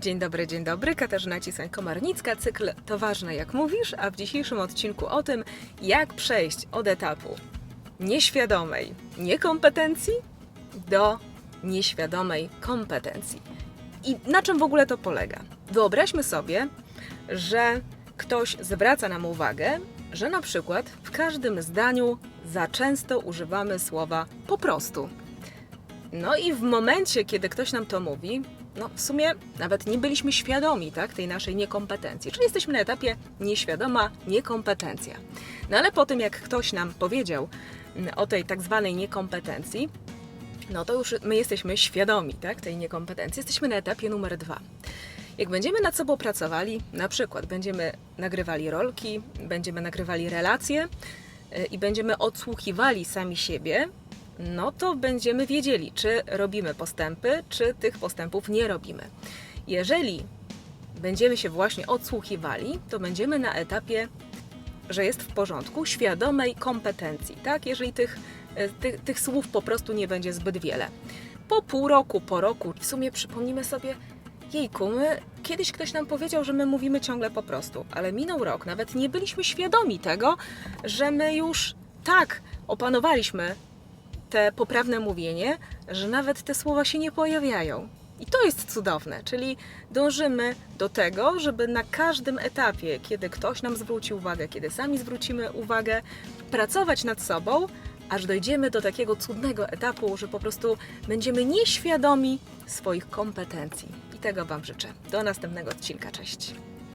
Dzień dobry, dzień dobry. Katarzyna Cisań-Komarnicka, cykl To ważne jak mówisz, a w dzisiejszym odcinku o tym, jak przejść od etapu nieświadomej niekompetencji do nieświadomej kompetencji. I na czym w ogóle to polega? Wyobraźmy sobie, że ktoś zwraca nam uwagę, że na przykład w każdym zdaniu za często używamy słowa po prostu. No i w momencie, kiedy ktoś nam to mówi, no w sumie nawet nie byliśmy świadomi tak, tej naszej niekompetencji. Czyli jesteśmy na etapie nieświadoma niekompetencja. No ale po tym, jak ktoś nam powiedział mm, o tej tak zwanej niekompetencji, no to już my jesteśmy świadomi tak, tej niekompetencji. Jesteśmy na etapie numer dwa. Jak będziemy nad sobą pracowali, na przykład będziemy nagrywali rolki, będziemy nagrywali relacje y, i będziemy odsłuchiwali sami siebie, no to będziemy wiedzieli, czy robimy postępy, czy tych postępów nie robimy. Jeżeli będziemy się właśnie odsłuchiwali, to będziemy na etapie, że jest w porządku, świadomej kompetencji, tak? Jeżeli tych, e, tych, tych słów po prostu nie będzie zbyt wiele. Po pół roku, po roku, w sumie przypomnimy sobie, jejku, my, kiedyś ktoś nam powiedział, że my mówimy ciągle po prostu, ale minął rok, nawet nie byliśmy świadomi tego, że my już tak opanowaliśmy te poprawne mówienie, że nawet te słowa się nie pojawiają. I to jest cudowne, czyli dążymy do tego, żeby na każdym etapie, kiedy ktoś nam zwróci uwagę, kiedy sami zwrócimy uwagę, pracować nad sobą, aż dojdziemy do takiego cudnego etapu, że po prostu będziemy nieświadomi swoich kompetencji. I tego Wam życzę. Do następnego odcinka. Cześć.